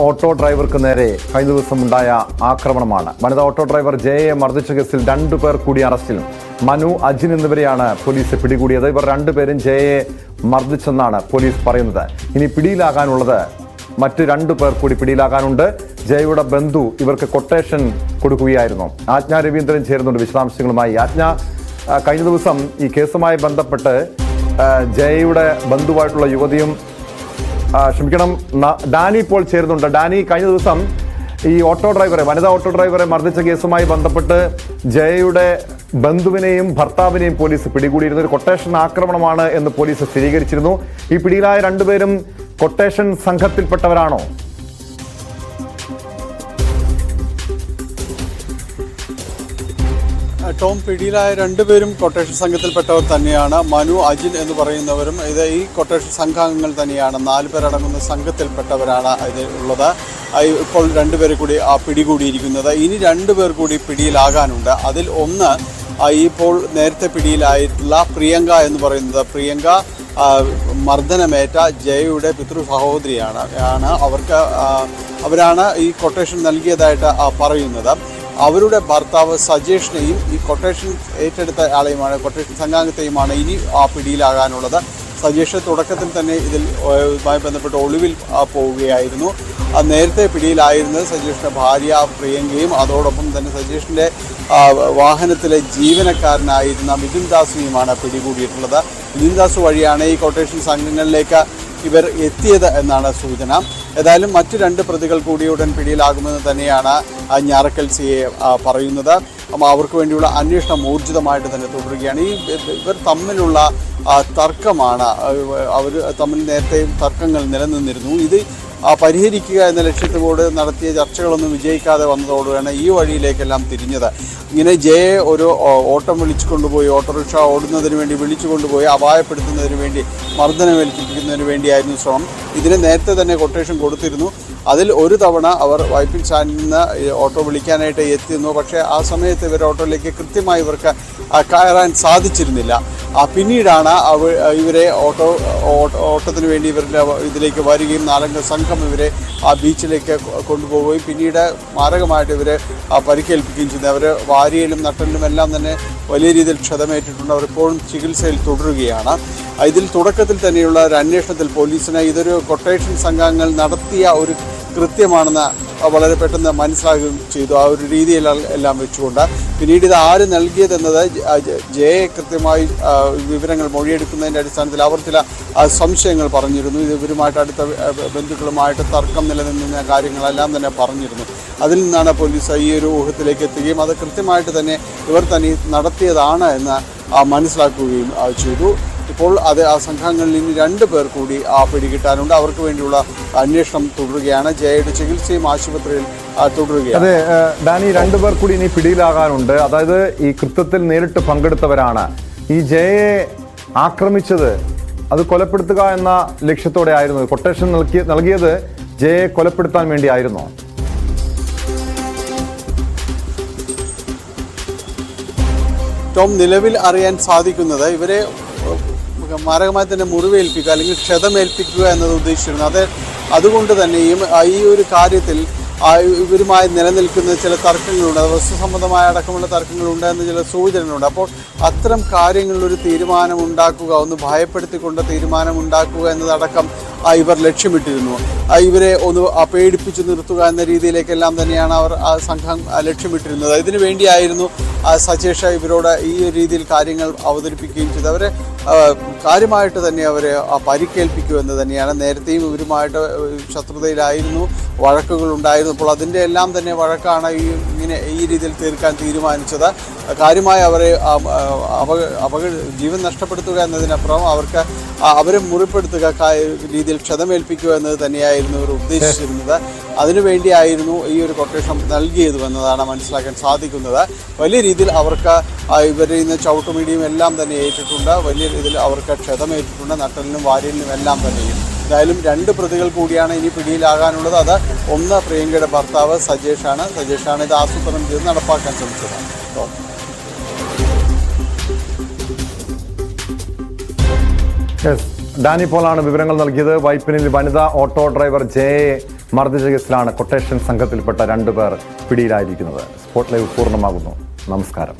Auto ഡ്രൈവർക്ക് നേരെ കഴിഞ്ഞ ദിവസം ഉണ്ടായ ആക്രമണമാണ്. വനിതാ ഓട്ടോ ഡ്രൈവർ ജയയെ മർദ്ദിച്ച കേസിൽ രണ്ടു പേർ കൂടി അറസ്റ്റിലും. മനു അജിൻ എന്നിവരെയാണ് പോലീസ് പിടികൂടിയത്. ഇവർ രണ്ടുപേരും ജയയെ മർദ്ദിച്ചെന്നാണ് പോലീസ് പറയുന്നത്. ഇനി പിടിയിലാകാനുള്ളത് മറ്റ് രണ്ടു പേർ കൂടി പിടിയിലാകാനുണ്ട്. ജയയുടെ ബന്ധു ഇവർക്ക് കൊട്ടേഷൻ കൊടുക്കുകയായിരുന്നു. ആജ്ഞ രവീന്ദ്രൻ ചേരുന്നുണ്ട് വിശദാംശങ്ങളുമായി. ആജ്ഞ കഴിഞ്ഞ ദിവസം ഈ കേസുമായി ബന്ധപ്പെട്ട് ജയയുടെ ബന്ധുവായിട്ടുള്ള യുവതിയും ക്ഷമിക്കണം. ഡാനി ഇപ്പോൾ ചേരുന്നുണ്ട്. ഡാനി കഴിഞ്ഞ ദിവസം ഈ ഓട്ടോ ഡ്രൈവറെ വനിതാ ഓട്ടോ ഡ്രൈവറെ മർദ്ദിച്ച കേസുമായി ബന്ധപ്പെട്ട് ജയയുടെ ബന്ധുവിനെയും ഭർത്താവിനെയും പോലീസ് പിടികൂടിയിരുന്നു. ഒരു കൊട്ടേഷൻ ആക്രമണമാണ് എന്ന് പോലീസ് സ്ഥിരീകരിച്ചിരുന്നു. ഈ പിടിയിലായ രണ്ടുപേരും കൊട്ടേഷൻ സംഘത്തിൽപ്പെട്ടവരാണോ? ടോം പിടിയിലായ രണ്ടുപേരും കൊട്ടേഷൻ സംഘത്തിൽപ്പെട്ടവർ തന്നെയാണ്. മനു അജിൻ എന്ന് പറയുന്നവരും ഇത് ഈ കൊട്ടേഷൻ സംഘാംഗങ്ങൾ തന്നെയാണ്. നാല് പേരടങ്ങുന്ന സംഘത്തിൽപ്പെട്ടവരാണ് ഇത് ഉള്ളത്. ഇപ്പോൾ രണ്ടുപേരെ കൂടി ആ പിടികൂടിയിരിക്കുന്നത്. ഇനി രണ്ടുപേർ കൂടി പിടിയിലാകാനുണ്ട്. അതിൽ ഒന്ന് ഇപ്പോൾ നേരത്തെ പിടിയിലായിട്ടുള്ള പ്രിയങ്ക എന്ന് പറയുന്നത്. പ്രിയങ്ക മർദ്ദനമേറ്റ ജയയുടെ പിതൃ സഹോദരിയാണ് ആണ് അവർക്ക് അവരാണ് ഈ കൊട്ടേഷൻ നൽകിയതായിട്ട് പറയുന്നത്. അവരുടെ ഭർത്താവ് സജേഷിനെയും ഈ കൊട്ടേഷൻ ഏറ്റെടുത്ത ആളെയുമാണ് കൊട്ടേഷൻ സംഘാംഗത്തെയുമാണ് ഇനി ആ പിടിയിലാകാനുള്ളത്. സജേഷ് തുടക്കത്തിൽ തന്നെ ഇതിൽ ഇതുമായി ബന്ധപ്പെട്ട് ഒളിവിൽ പോവുകയായിരുന്നു. നേരത്തെ പിടിയിലായിരുന്നത് സജേഷിന്റെ ഭാര്യ പ്രിയങ്കയും അതോടൊപ്പം തന്നെ സജേഷിന്റെ വാഹനത്തിലെ ജീവനക്കാരനായിരുന്ന മിഥുൻ ദാസിനെയുമാണ് പിടികൂടിയിട്ടുള്ളത്. മിഥുൻ ദാസ് വഴിയാണ് ഈ കൊട്ടേഷൻ സംഘങ്ങളിലേക്ക് ഇവർ എത്തിയത് എന്നാണ് സൂചന. ഏതായാലും മറ്റു രണ്ട് പ്രതികൾ കൂടി ഉടൻ പിടിയിലാകുമെന്ന് തന്നെയാണ് ഞാറക്കൽ സി എ പറയുന്നത്. അവർക്ക് വേണ്ടിയുള്ള അന്വേഷണം ഊർജിതമായിട്ട് തന്നെ തുടരുകയാണ്. ഈ ഇവർ തമ്മിലുള്ള തർക്കമാണ്. അവർ തമ്മിൽ നേരത്തെയും തർക്കങ്ങൾ നിലനിന്നിരുന്നു. ഇത് പരിഹരിക്കുക എന്ന ലക്ഷ്യത്തോടെ നടത്തിയ ചർച്ചകളൊന്നും വിജയിക്കാതെ വന്നതോടുകയാണ് ഈ വഴിയിലേക്കെല്ലാം തിരിഞ്ഞത്. ഇങ്ങനെ ജയെ ഒരു ഓട്ടം വിളിച്ചു കൊണ്ടുപോയി ഓട്ടോറിക്ഷ ഓടുന്നതിന് വേണ്ടി വിളിച്ചു കൊണ്ടുപോയി അപായപ്പെടുത്തുന്നതിന് വേണ്ടി മർദ്ദനമേൽപ്പിക്കുന്നതിന് വേണ്ടിയായിരുന്നു ശ്രമം. ഇതിന് നേരത്തെ തന്നെ കൊട്ടേഷൻ കൊടുത്തിരുന്നു. അതിൽ ഒരു തവണ അവർ വൈപ്പിൻ സ്റ്റാൻഡിൽ നിന്ന് ഓട്ടോ വിളിക്കാനായിട്ട് എത്തിയിരുന്നു. പക്ഷേ ആ സമയത്ത് ഇവർ ഓട്ടോയിലേക്ക് കൃത്യമായി ഇവർക്ക് കയറാൻ സാധിച്ചിരുന്നില്ല. പിന്നീടാണ് അവ ഇവരെ ഓട്ടോ ഓട്ടോ- ഓട്ടത്തിന് വേണ്ടി ഇവരുടെ ഇതിലേക്ക് വരികയും നാലംഗ സംഘം ഇവരെ ആ ബീച്ചിലേക്ക് കൊണ്ടുപോവുകയും പിന്നീട് മാരകമായിട്ട് ഇവരെ പരിക്കേൽപ്പിക്കുകയും ചെയ്യുന്നത് അവർ വാരിയിലും നട്ടലിലും എല്ലാം തന്നെ വലിയ രീതിയിൽ ക്ഷതമേറ്റിട്ടുണ്ട്. അവർ ഇപ്പോഴും ചികിത്സയിൽ തുടരുകയാണ്. ഇതിൽ തുടക്കത്തിൽ തന്നെയുള്ള ഒരു അന്വേഷണത്തിൽ പോലീസിന് ഇതൊരു കൊട്ടേഷൻ സംഘങ്ങൾ നടത്തിയ ഒരു കൃത്യമാണെന്ന് വളരെ പെട്ടെന്ന് മനസ്സിലാകുകയും ചെയ്തു. ആ ഒരു രീതിയിൽ എല്ലാം വെച്ചുകൊണ്ട്. പിന്നീട് ഇത് ആര് നൽകിയതെന്നത് ജെ കൃത്യമായി വിവരങ്ങൾ മൊഴിയെടുക്കുന്നതിന്റെ അടിസ്ഥാനത്തിൽ അവർ ചില സംശയങ്ങൾ പറഞ്ഞിരുന്നു. ഇത് ഇവരുമായിട്ട് അടുത്ത ബന്ധുക്കളുമായിട്ട് തർക്കം നിലനിന്ന കാര്യങ്ങളെല്ലാം തന്നെ പറഞ്ഞിരുന്നു. അതിൽ നിന്നാണ് പോലീസ് ഈ ഒരു ഊഹത്തിലേക്ക് എത്തുകയും അത് കൃത്യമായിട്ട് തന്നെ ഇവർ തന്നെ നടത്തിയതാണ് എന്ന് മനസ്സിലാക്കുകയും ചെയ്തു. ഇപ്പോൾ അത് ആ സംഘങ്ങളിൽ നിന്ന് രണ്ട് പേർ കൂടി ആ പിടികിട്ടാനുണ്ട്. അവർക്ക് വേണ്ടിയുള്ള അന്വേഷണം തുടരുകയാണ്. ജയയുടെ ചികിത്സയും ആശുപത്രിയിൽ തുടരുകയാണ്. അതെ ഡാനി രണ്ടു പേർ കൂടി ഇനി പിടിയിലാകാനുണ്ട്. അതായത് ഈ കൃത്യത്തിൽ നേരിട്ട് പങ്കെടുത്തവരാണ്. ഈ ജയയെ ആക്രമിച്ചത് അത് കൊലപ്പെടുത്തുക എന്ന ലക്ഷ്യത്തോടെ ആയിരുന്നു കൊട്ടേഷൻ നൽകി നൽകിയത് ജയയെ കൊലപ്പെടുത്താൻ വേണ്ടിയായിരുന്നോ. ടോം നിലവിൽ അറിയാൻ സാധിക്കുന്നത് ഇവരെ മാരകമായി തന്നെ മുറിവേൽപ്പിക്കുക അല്ലെങ്കിൽ ക്ഷതമേൽപ്പിക്കുക എന്നത് ഉദ്ദേശിച്ചിരുന്നു. അത് അതുകൊണ്ട് തന്നെ ആ ഈ ഒരു കാര്യത്തിൽ ഇവരുമായി നിലനിൽക്കുന്ന ചില തർക്കങ്ങളുണ്ട്. അത് വസ്തു സംബന്ധമായ അടക്കമുള്ള തർക്കങ്ങളുണ്ട് എന്ന് ചില സൂചനകളുണ്ട്. അപ്പോൾ അത്തരം കാര്യങ്ങളിലൊരു തീരുമാനം ഉണ്ടാക്കുക ഒന്ന് ഭയപ്പെടുത്തിക്കൊണ്ട് തീരുമാനം ഉണ്ടാക്കുക എന്നതടക്കം ഇവർ ലക്ഷ്യമിട്ടിരുന്നു. ഇവരെ ഒന്ന് പേടിപ്പിച്ചു നിർത്തുക എന്ന രീതിയിലേക്കെല്ലാം തന്നെയാണ് അവർ ആ സംഘം ലക്ഷ്യമിട്ടിരുന്നത്. ഇതിനു വേണ്ടിയായിരുന്നു സജേഷ ഇവരോട് ഈ രീതിയിൽ കാര്യങ്ങൾ അവതരിപ്പിക്കുകയും ചെയ്തു അവരെ കാര്യമായിട്ട് തന്നെ അവരെ ആ പരിക്കേൽപ്പിക്കൂ എന്ന് തന്നെയാണ്. നേരത്തെയും ഇവരുമായിട്ട് ശത്രുതയിലായിരുന്നു വഴക്കുകൾ ഉണ്ടായിരുന്നു അപ്പോൾ അതിന്റെ എല്ലാം തന്നെ വഴക്കാണ് ഈ ഇങ്ങനെ ഈ രീതിയിൽ തീർക്കാൻ തീരുമാനിച്ചത്. കാര്യമായി അവരെ ആ, ആ, അപക അപക ജീവൻ നഷ്ടപ്പെടുത്തുക എന്നതിനപ്പുറം അവർക്ക് അവരെ മുറിപ്പെടുത്തുക കാ- രീതിയിൽ ക്ഷതമേൽപ്പിക്കുക എന്നത് തന്നെയായിരുന്നു ഇവർ ഉദ്ദേശിച്ചിരുന്നത്. അതിനുവേണ്ടിയായിരുന്നു ഈ ഒരു കൊട്ടേഷൻ നൽകിയത് എന്നതാണ് മനസ്സിലാക്കാൻ സാധിക്കുന്നത്. വലിയ രീതിയിൽ അവർക്ക് ഇവരിൽ നിന്ന് ചവിട്ടുമിടിയും എല്ലാം തന്നെ ഏറ്റിട്ടുണ്ട്. വലിയ രീതിയിൽ അവർക്ക് ക്ഷതമേറ്റിട്ടുണ്ട്. നട്ടലിനും വാര്യലിനും എല്ലാം തന്നെയും. എന്തായാലും രണ്ട് പ്രതികൾ കൂടിയാണ് ഇനി പിടിയിലാകാനുള്ളത്. അത് ഒന്ന് പ്രിയങ്കയുടെ ഭർത്താവ് സജേഷാണ്. സജേഷാണ് ഇത് ആസൂത്രണം ചെയ്ത് നടപ്പാക്കാൻ ശ്രമിച്ചത്. യെസ് ഡാനി പോളാണ് വിവരങ്ങൾ നൽകിയത്. വൈപ്പിനിൽ വനിതാ ഓട്ടോ ഡ്രൈവർ ജയയെ മർദ്ദിച്ച കേസിലാണ് കൊട്ടേഷൻ സംഘത്തിൽപ്പെട്ട രണ്ടുപേർ പിടിയിലായിരിക്കുന്നത്. സ്പോട്ട് ലൈവ് പൂർണമാകുന്നു. നമസ്കാരം.